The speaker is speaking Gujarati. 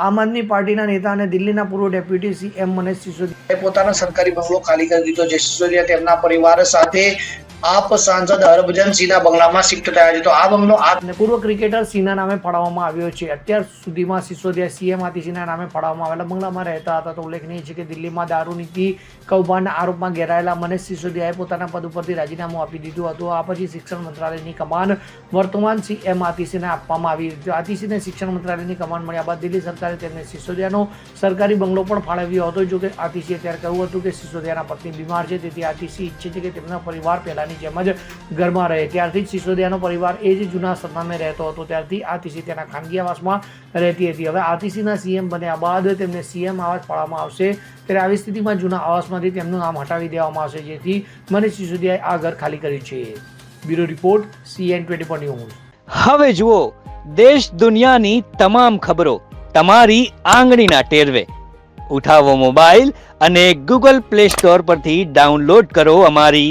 આમ આદમી પાર્ટીના નેતા અને દિલ્હીના પૂર્વ ડેપ્યુટી સીએમ મનીષ સિસોદિયા એ પોતાનો સરકારી બંગલો ખાલી કરી દીધો. છે સિસોદિયા તેમના પરિવાર સાથે આપ સાંસદ હરભજનસિંહના બંગલામાં શિફ્ટ થયા છે. તો આ બંગલો આપને પૂર્વ ક્રિકેટર સિંહના નામે ફાળવવામાં આવ્યો છે. અત્યાર સુધીમાં સિસોદિયા સીએમ આતિશીના નામે ફાળવવામાં આવેલા બંગલામાં રહેતા હતા. તો ઉલ્લેખનીય છે કે દિલ્હીમાં દારૂ નીતિ કૌભાંડના આરોપમાં ઘેરાયેલા મનીષ સિસોદિયાએ પોતાના પદ ઉપરથી રાજીનામું આપી દીધું હતું. આ પછી શિક્ષણ મંત્રાલયની કમાન વર્તમાન સીએમ આતિશીને આપવામાં આવી. આતિશીને શિક્ષણ મંત્રાલયની કમાન મળ્યા બાદ દિલ્હી સરકારે તેમને સિસોદિયાનો સરકારી બંગલો પણ ફાળવ્યો હતો. જો કે આતિશીએ ત્યારે કહ્યું હતું કે સિસોદિયાના પત્ની બીમાર છે. તેથી આતિશી ઈચ્છે છે કે તેમના પરિવાર પહેલાની જેમ જ ઘરમાં રહે. ત્યારથી જ સિસોદિયાનો પરિવાર એ જ જૂના સરનામે રહેતો હતો. ત્યારથી આતિશી તેના ખાનગી આવાસમાં રહેતી હતી. હવે આતિશીના સીએમ બન્યા બાદ તેમને સીએમ આવાસ પાડવામાં આવશે. ત્યારે આવી સ્થિતિમાં જૂના આવાસમાંથી તેમનું નામ હટાવી દેવામાં આવશે. જેથી મનીષ સિસોદિયાએ આ ઘર ખાલી કર્યું છે. Bureau report, CN twenty four news. હવે જુઓ, દેશ દુનિયાની તમામ ખબરો તમારી આંગળીના ટેરવે. ઉઠાવો મોબાઈલ અને ગૂગલ પ્લે સ્ટોર પરથી ડાઉનલોડ કરો અમારી